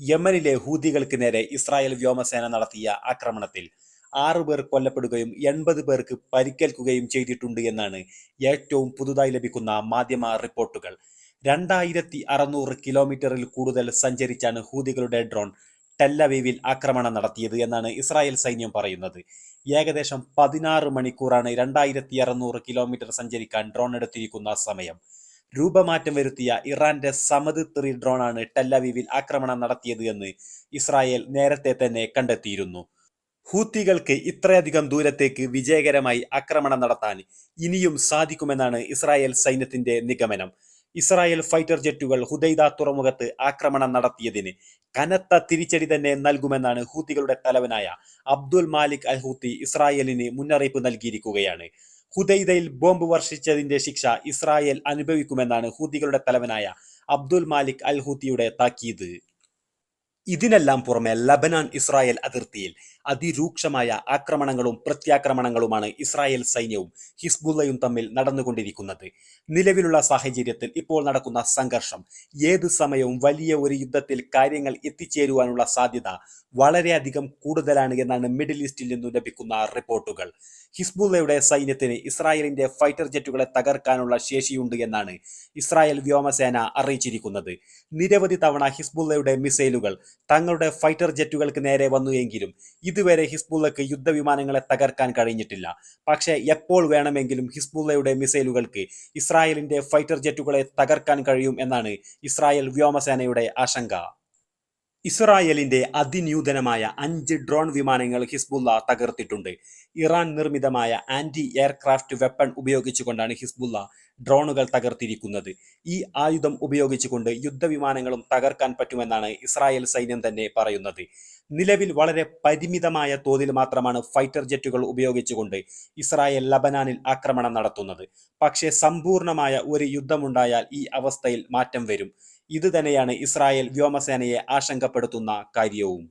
യമനിലെ ഹൂതികൾക്ക് നേരെ ഇസ്രായേൽ വ്യോമസേന നടത്തിയ ആക്രമണത്തിൽ ആറു പേർ കൊല്ലപ്പെടുകയും എൺപത് പേർക്ക് പരിക്കേൽക്കുകയും ചെയ്തിട്ടുണ്ട് എന്നാണ് ഏറ്റവും പുതുതായി ലഭിക്കുന്ന മാധ്യമ റിപ്പോർട്ടുകൾ. രണ്ടായിരത്തി അറുന്നൂറ് കിലോമീറ്ററിൽ കൂടുതൽ സഞ്ചരിച്ചാണ് ഹൂതികളുടെ ഡ്രോൺ ടെല്ലവീവിൽ ആക്രമണം നടത്തിയത് എന്നാണ് ഇസ്രായേൽ സൈന്യം പറയുന്നത്. ഏകദേശം പതിനാറ് മണിക്കൂറാണ് രണ്ടായിരത്തി അറുന്നൂറ് കിലോമീറ്റർ സഞ്ചരിക്കാൻ ഡ്രോൺ എടുത്തിരിക്കുന്ന സമയം. രൂപമാറ്റം വരുത്തിയ ഇറാന്റെ സമത് ത്രീ ഡ്രോണാണ് ടെല്ലവീവിൽ ആക്രമണം നടത്തിയത് എന്ന് ഇസ്രായേൽ നേരത്തെ തന്നെ കണ്ടെത്തിയിരുന്നു. ഹൂത്തികൾക്ക് ഇത്രയധികം ദൂരത്തേക്ക് വിജയകരമായി ആക്രമണം നടത്താൻ ഇനിയും സാധിക്കുമെന്നാണ് ഇസ്രായേൽ സൈന്യത്തിന്റെ നിഗമനം. ഇസ്രായേൽ ഫൈറ്റർ ജെറ്റുകൾ ഹുദൈദ തുറമുഖത്ത് ആക്രമണം നടത്തിയതിന് കനത്ത തിരിച്ചടി തന്നെ നൽകുമെന്നാണ് ഹൂത്തികളുടെ തലവനായ അബ്ദുൽ മാലിക് അൽ ഹൂത്തി ഇസ്രായേലിന് മുന്നറിയിപ്പ് നൽകിയിരിക്കുകയാണ്. ഹുദൈദയിൽ ബോംബ് വർഷിച്ചതിന്റെ ശിക്ഷ ഇസ്രായേൽ അനുഭവിക്കുമെന്നാണ് ഹൂതികളുടെ തലവനായ അബ്ദുൽ മാലിക് അൽ ഹൂത്തിയുടെ താക്കീത്. ഇതിനെല്ലാം പുറമെ ലബനാൻ ഇസ്രായേൽ അതിർത്തിയിൽ അതിരൂക്ഷമായ ആക്രമണങ്ങളും പ്രത്യാക്രമണങ്ങളുമാണ് ഇസ്രായേൽ സൈന്യവും ഹിസ്ബുള്ളയും തമ്മിൽ നടന്നുകൊണ്ടിരിക്കുന്നത്. നിലവിലുള്ള സാഹചര്യത്തിൽ ഇപ്പോൾ നടക്കുന്ന സംഘർഷം ഏത് സമയവും വലിയ ഒരു യുദ്ധത്തിൽ കാര്യങ്ങൾ എത്തിച്ചേരുവാനുള്ള സാധ്യത വളരെയധികം കൂടുതലാണ് എന്നാണ് മിഡിൽ ഈസ്റ്റിൽ നിന്നും ലഭിക്കുന്ന റിപ്പോർട്ടുകൾ. ഹിസ്ബുള്ളയുടെ സൈന്യത്തിന് ഇസ്രായേലിന്റെ ഫൈറ്റർ ജെറ്റുകളെ തകർക്കാനുള്ള ശേഷിയുണ്ട് എന്നാണ് ഇസ്രായേൽ വ്യോമസേന അറിയിച്ചിരിക്കുന്നത്. നിരവധി തവണ ഹിസ്ബുള്ളയുടെ മിസൈലുകൾ തങ്ങളുടെ ഫൈറ്റർ ജെറ്റുകൾക്ക് നേരെ വന്നു എങ്കിലും ഇതുവരെ ഹിസ്ബുള്ളക്ക് യുദ്ധവിമാനങ്ങളെ തകർക്കാൻ കഴിഞ്ഞിട്ടില്ല. പക്ഷേ എപ്പോൾ വേണമെങ്കിലും ഹിസ്ബുള്ളയുടെ മിസൈലുകൾക്ക് ഇസ്രായേലിന്റെ ഫൈറ്റർ ജെറ്റുകളെ തകർക്കാൻ കഴിയും എന്നാണ് ഇസ്രായേൽ വ്യോമസേനയുടെ ആശങ്ക. ഇസ്രായേലിന്റെ അതിന്യൂതനമായ അഞ്ച് ഡ്രോൺ വിമാനങ്ങൾ ഹിസ്ബുള്ള തകർത്തിട്ടുണ്ട്. ഇറാൻ നിർമ്മിതമായ ആന്റി എയർക്രാഫ്റ്റ് വെപ്പൺ ഉപയോഗിച്ചുകൊണ്ടാണ് ഹിസ്ബുള്ള ഡ്രോണുകൾ തകർത്തിരിക്കുന്നത്. ഈ ആയുധം ഉപയോഗിച്ചുകൊണ്ട് യുദ്ധവിമാനങ്ങളും തകർക്കാൻ പറ്റുമെന്നാണ് ഇസ്രായേൽ സൈന്യം തന്നെ പറയുന്നത്. നിലവിൽ വളരെ പരിമിതമായ തോതിൽ മാത്രമാണ് ഫൈറ്റർ ജെറ്റുകൾ ഉപയോഗിച്ചുകൊണ്ട് ഇസ്രായേൽ ലബനാനിൽ ആക്രമണം നടത്തുന്നത്. പക്ഷേ സമ്പൂർണമായ ഒരു യുദ്ധമുണ്ടായാൽ ഈ അവസ്ഥയിൽ മാറ്റം വരും. ഇതുതന്നെയാണ് ഇസ്രായേൽ വ്യോമസേനയെ ആശങ്കപ്പെടുത്തുന്ന കാര്യവും.